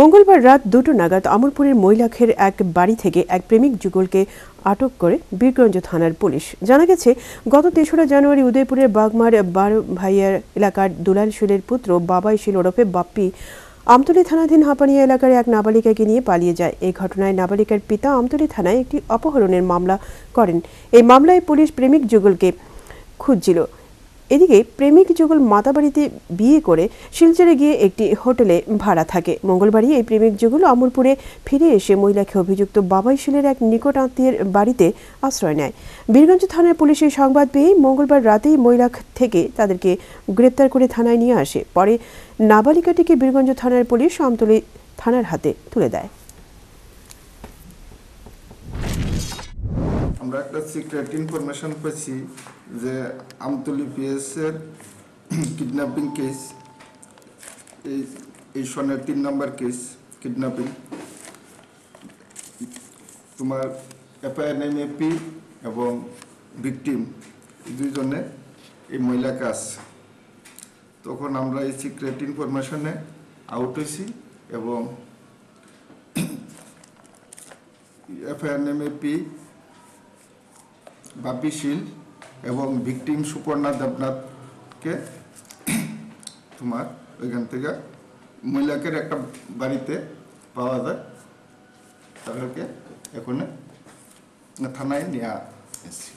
মঙ্গলবার রাত দুটো নাগাদ আমরপুরের মৈলাখের এক বাড়ি থেকে এক প্রেমিক যুগলকে আটক করে বীরগঞ্জ থানার পুলিশ। জানা গেছে, গত তেসরা জানুয়ারি উদয়পুরের বাগমার বারো ভাইয়ার এলাকার দুলাল শীলের পুত্র বাবাই শিল ওরফে বাপ্পি আমতলী থানাধীন হাঁপানিয়া এলাকার এক নাবালিকাকে নিয়ে পালিয়ে যায়। এই ঘটনায় নাবালিকার পিতা আমতলী থানায় একটি অপহরণের মামলা করেন। এই মামলায় পুলিশ প্রেমিক যুগলকে খুঁজছিল। এদিকে প্রেমিক যুগল মাতাবাড়িতে বিয়ে করে শিলচরে গিয়ে একটি হোটেলে ভাড়া থাকে। মঙ্গলবারই এই প্রেমিক যুগল অমরপুরে ফিরে এসে মহিলাকে অভিযুক্ত বাবাই শিলের এক নিকট আত্মীয়ের বাড়িতে আশ্রয় নেয়। বীরগঞ্জ থানার পুলিশের সংবাদ পেয়ে মঙ্গলবার রাতেই মহিলা থেকে তাদেরকে গ্রেপ্তার করে থানায় নিয়ে আসে। পরে নাবালিকাটিকে বীরগঞ্জ থানার পুলিশ আমতলী থানার হাতে তুলে দেয়। আমরা একটা সিক্রেট ইনফরমেশন পেয়েছি যে আমতলি পিএস এর কিডন্যাপিং কেস এই এই সনের তিন নম্বর কেস কিডন্যাপিং তোমার এপি এবং ভিকটিম দুইজনে এই মহিলা কাজ তখন আমরা এই সিক্রেট ইনফরমেশনে আউট হয়েছি এবং এফআইআর নেম শীল এবং ভিকটিম সুপর্ণা দেবনাথকে তোমার ওইখান থেকে মহিলাকের একটা বাড়িতে পাওয়া যায়। তাদেরকে এখন থানায় নেওয়া এসেছি